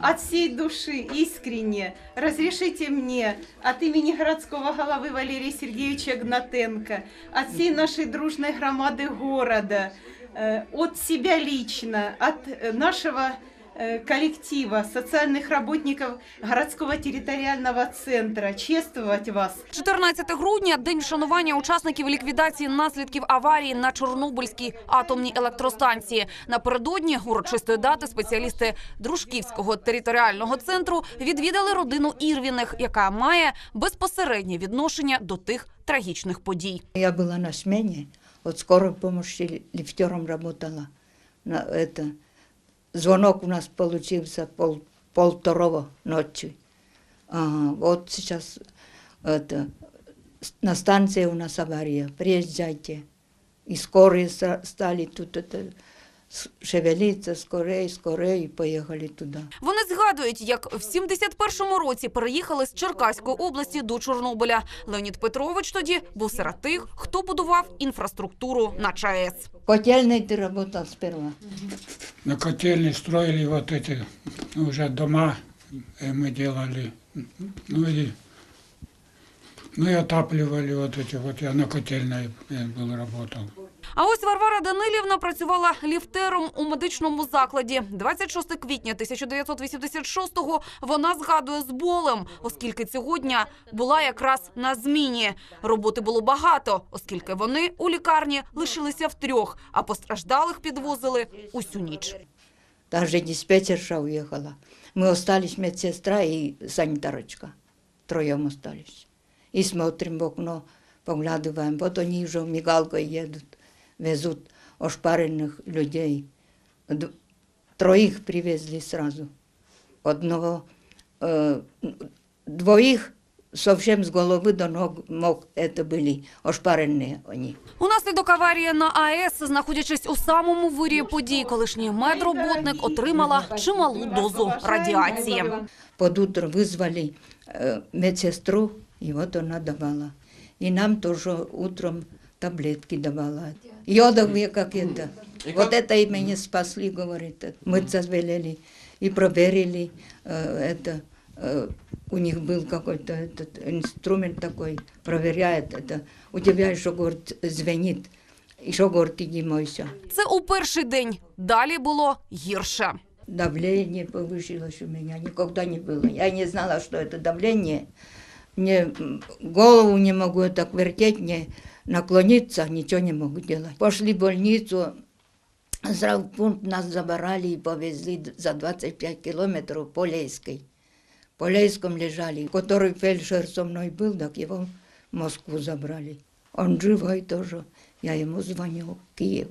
от всей души, искренне, разрешите мне от имени городского головы Валерия Сергеевича Гнатенко, от всей нашей дружной громады города, э, от себя лично, от э, нашего э, коллектива социальных работников городского территориального центра чествовать вас 14 грудня – день вшанування учасників ліквідації наслідків аварії на Чорнобильській атомній електростанції. Напередодні урочистої дати спеціалісти Дружківського територіального центру відвідали родину Ірвіних, яка має безпосереднє відношення до тих трагічних подій. Я была на смене, вот скорой помощи лифтером работала. На это. Звонок у нас получился пол, пол второго ночи. Ага, вот сейчас это, с- на станции у нас авария, приезжайте. И скорые ста- стали тут это, с- шевелиться, скорее, скорее, и поехали туда. Вони згадують, як в 71-му році переїхали з Черкаської області до Чорнобиля. Леонід Петрович тоді був серед тих, хто будував інфраструктуру на ЧАЕС. Котельный ты работал сперва. На котельной строили вот эти уже дома, э, мы делали, ну и, ну и отапливали вот эти вот, я на котельной э, был, работал. А ось Варвара Данилівна працювала ліфтером у медичному закладі. 26 квітня 1986-го вона згадує з болем, оскільки цього дня була якраз на зміні. Роботи було багато, оскільки вони у лікарні лишилися втрьох, а постраждалих підвозили усю ніч. Даже диспетчерша уехала. Мы остались медсестра и санитарочка. Троем остались. И смотрим в окно, поглядываем. Вот они уже мигалкой едут, везут ошпаренных людей. Д- Троих привезли сразу. Одного, э, двоих совсем с головы до ног мог, это были ошпаренные они. Унаслідок аварії на АЕС, знаходячись у самому вирії подій, колишній медроботник отримала чималу дозу радіації. Под утро вызвали э, медсестру, и вот она давала. И нам тоже утром таблетки давала. Йодовые как это. Вот это и меня спасли, говорит. Мы завелели и проверили э, это. э, у них был какой-то этот инструмент такой, проверяет это. У тебя еще, говорит, звенит. Еще, говорит, иди мойся. Це у перший день. Далі було гірше. Давление повысилось у меня, никогда не было. Я не знала, что это давление. Мне голову не могу так вертеть, не наклониться, ничего не могу делать. Пошли в больницу, здравпункт нас забрали и повезли за 25 километров по Лейской. По Лейском лежали. Который фельдшер со мной был, так его в Москву забрали. Он живой тоже. Я ему звоню в Киев.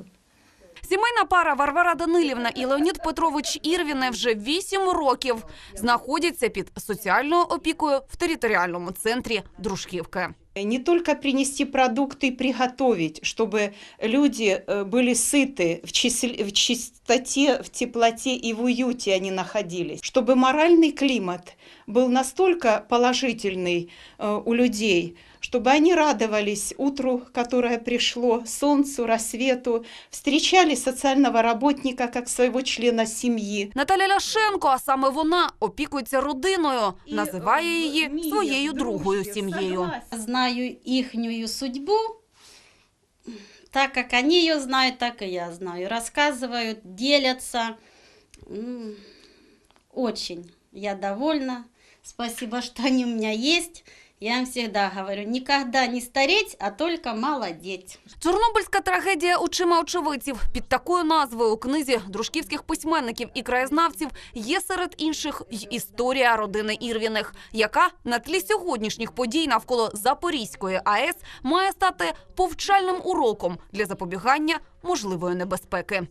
Сімейна пара Варвара Данилівна і Леонід Петрович Ірвіне вже вісім років знаходяться під соціальною опікою в територіальному центрі Дружківки. не только принести продукты и приготовить, чтобы люди э, были сыты, в, числе- в чистоте, в теплоте и в уюте они находились, чтобы моральный климат был настолько положительный э, у людей, чтобы они радовались утру, которое пришло, солнцу, рассвету, встречали социального работника как своего члена семьи, Наталя Ляшенко, а саме вона опікується родиною, І, називає е, її вміє, своєю дружньо, другою сім'єю. согласна. знаю ихнюю судьбу, так как они ее знают, так и я знаю. Рассказывают, делятся. М, Очень я довольна. Спасибо, что они у меня есть. Я им всегда говорю, никогда не стареть, а только молодеть. Чорнобильська трагедія очима очевидців під такою назвою у книзі дружківських письменників і краєзнавців є серед інших й історія родини Ірвіних, яка на тлі сьогоднішніх подій навколо Запорізької АЕС має стати повчальним уроком для запобігання можливої небезпеки.